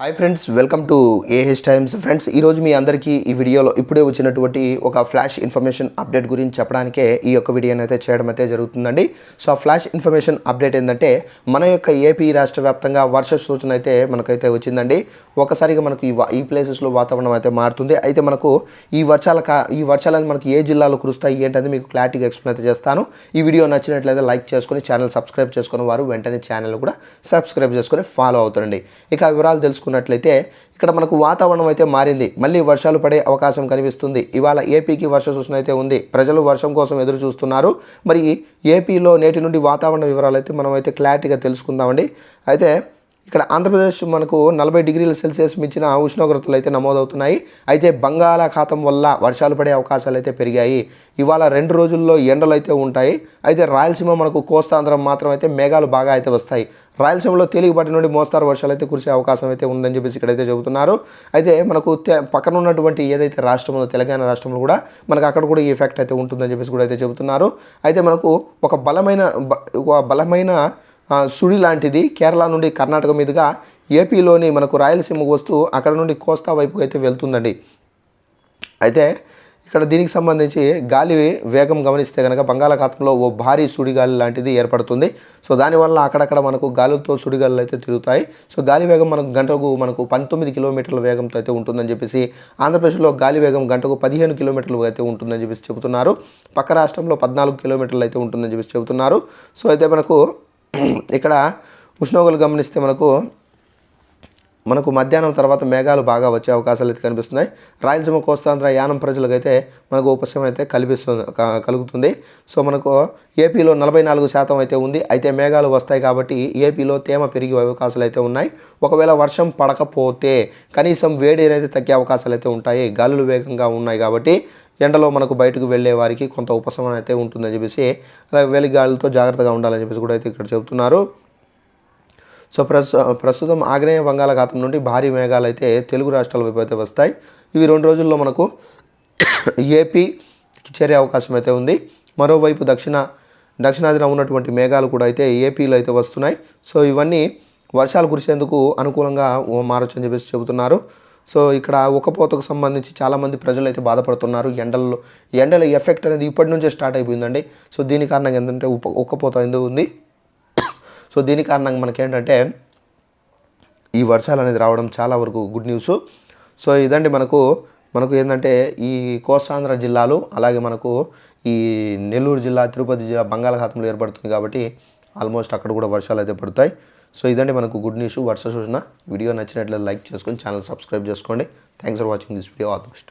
Hi friends welcome to AH times friends ఈరోజు మీ అందరికీ ఈ వీడియోలో ఇప్పుడే వచ్చినటువంటి ఒక ఫ్లాష్ ఇన్ఫర్మేషన్ అప్డేట్ గురించి చెప్పడానికే ఈ యొక్క వీడియోని అయితే చేయడం అయితే జరుగుతుందండి. సో ఆ ఫ్లాష్ ఇన్ఫర్మేషన్ అప్డేట్ ఏంటంటే మన యొక్క ఏపీ రాష్ట్ర వ్యాప్తంగా వర్ష సూచన అయితే మనకైతే వచ్చిందండి. ఒకసారిగా మనకు ఈ ఈ ప్లేసెస్లో వాతావరణం అయితే మారుతుంది. అయితే మనకు ఈ వర్షాల ఈ వర్షాలని మనకు ఏ జిల్లాలో కురుస్తాయి ఏంటనేది మీకు క్లారిటీగా ఎక్స్ప్లెయిన్ అయితే చేస్తాను. ఈ వీడియో నచ్చినట్లయితే లైక్ చేసుకొని ఛానల్ సబ్స్క్రైబ్ చేసుకున్న వారు వెంటనే ఛానల్ కూడా సబ్స్క్రైబ్ చేసుకొని ఫాలో అవుతుండండి. ఇక వివరాలు తెలుసుకుని చూసుకున్నట్లయితే ఇక్కడ మనకు వాతావరణం అయితే మారింది. మళ్ళీ వర్షాలు పడే అవకాశం కనిపిస్తుంది. ఇవాళ ఏపీకి వర్ష సూచన అయితే ఉంది. ప్రజలు వర్షం కోసం ఎదురు చూస్తున్నారు. మరి ఏపీలో నేటి నుండి వాతావరణ వివరాలు అయితే మనం అయితే క్లారిటీగా తెలుసుకుందామండి. అయితే ఇక్కడ ఆంధ్రప్రదేశ్ మనకు నలభై డిగ్రీల సెల్సియస్ మించిన ఉష్ణోగ్రతలు అయితే నమోదవుతున్నాయి. అయితే బంగాళాఖాతం వల్ల వర్షాలు పడే అవకాశాలు అయితే పెరిగాయి. ఇవాళ రెండు రోజుల్లో ఎండలు అయితే ఉంటాయి. అయితే రాయలసీమ మనకు కోస్తాంధ్రం మాత్రం అయితే మేఘాలు బాగా అయితే వస్తాయి. రాయలసీమలో తేలికపాటి నుండి మోస్తారు వర్షాలు అయితే కురిసే అవకాశం అయితే ఉందని చెప్పేసి ఇక్కడైతే చెబుతున్నారు. అయితే మనకు పక్కన ఉన్నటువంటి ఏదైతే రాష్ట్రం ఉందో తెలంగాణ రాష్ట్రంలో కూడా మనకు అక్కడ కూడా ఈ ఎఫెక్ట్ అయితే ఉంటుందని చెప్పేసి కూడా అయితే చెబుతున్నారు. అయితే మనకు ఒక బలమైన ఒక బలమైన సుడి లాంటిది కేరళ నుండి కర్ణాటక మీదుగా ఏపీలోని మనకు రాయలసీమకు వస్తూ అక్కడ నుండి కోస్తా వైపుకి అయితే వెళ్తుందండి. అయితే ఇక్కడ దీనికి సంబంధించి గాలి వేగం గమనిస్తే కనుక బంగాళాఖాతంలో ఓ భారీ సుడిగాలి లాంటిది ఏర్పడుతుంది. సో దానివల్ల అక్కడక్కడ మనకు గాలులతో సుడిగాలు అయితే తిరుగుతాయి. సో గాలి వేగం మనకు గంటకు మనకు పంతొమ్మిది కిలోమీటర్ల వేగంతో అయితే ఉంటుందని చెప్పేసి ఆంధ్రప్రదేశ్లో గాలి వేగం గంటకు పదిహేను కిలోమీటర్లు అయితే ఉంటుందని చెప్పేసి చెబుతున్నారు. పక్క రాష్ట్రంలో పద్నాలుగు కిలోమీటర్లు అయితే ఉంటుందని చెప్పేసి చెబుతున్నారు. సో అయితే మనకు ఇక్కడ ఉష్ణోగ్రతలు గమనిస్తే మనకు మనకు మధ్యాహ్నం తర్వాత మేఘాలు బాగా వచ్చే అవకాశాలు అయితే కనిపిస్తున్నాయి. రాయలసీమ కోస్తాంధ్ర యానం ప్రజలకైతే మనకు ఉపశమనం అయితే కల్పిస్తుంది కలుగుతుంది. సో మనకు ఏపీలో నలభై నాలుగు శాతం అయితే ఉంది. అయితే మేఘాలు వస్తాయి కాబట్టి ఏపీలో తేమ పెరిగే అవకాశాలు అయితే ఉన్నాయి. ఒకవేళ వర్షం పడకపోతే కనీసం వేడి అనేది తగ్గే అవకాశాలు అయితే ఉంటాయి. గాలులు వేగంగా ఉన్నాయి కాబట్టి ఎండలో మనకు బయటకు వెళ్ళే వారికి కొంత ఉపశమనం అయితే ఉంటుందని చెప్పేసి అలాగే వేలి జాగ్రత్తగా ఉండాలని చెప్పేసి కూడా అయితే ఇక్కడ చెబుతున్నారు. సో ప్రస్తు ప్రస్తుతం ఆగ్నేయ బంగాళాఖాతం నుండి భారీ మేఘాలు అయితే తెలుగు రాష్ట్రాల వైపు అయితే వస్తాయి. ఇవి రెండు రోజుల్లో మనకు ఏపీకి చేరే అవకాశం అయితే ఉంది. మరోవైపు దక్షిణ దక్షిణాదిన ఉన్నటువంటి మేఘాలు కూడా అయితే ఏపీలో అయితే వస్తున్నాయి. సో ఇవన్నీ వర్షాలు కురిసేందుకు అనుకూలంగా మారొచ్చని చెప్పేసి చెబుతున్నారు. సో ఇక్కడ ఉక్కపోతకు సంబంధించి చాలామంది ప్రజలు అయితే బాధపడుతున్నారు. ఎండల్లో ఎండల ఎఫెక్ట్ అనేది ఇప్పటి నుంచే స్టార్ట్ అయిపోయిందండి. సో దీని కారణంగా ఏంటంటే ఉప్ప ఉక్కపోత ఎందుకు ఉంది? సో దీని కారణంగా మనకేంటంటే ఈ వర్షాలు అనేది రావడం చాలా వరకు గుడ్ న్యూస్. సో ఇదండి మనకు మనకు ఏంటంటే ఈ కోస్తాంధ్ర జిల్లాలు అలాగే మనకు ఈ నెల్లూరు జిల్లా తిరుపతి జిల్లా బంగాళాఖాతంలో ఏర్పడుతుంది కాబట్టి ఆల్మోస్ట్ అక్కడ కూడా వర్షాలు అయితే పడతాయి. సో ఇదండి మనకు గుడ్ న్యూస్ వర్ష సూచన వీడియో నచ్చినట్లయితే లైక్ చేసుకొని ఛానల్ సబ్స్క్రైబ్ చేసుకోండి. Thanks for watching this video all the best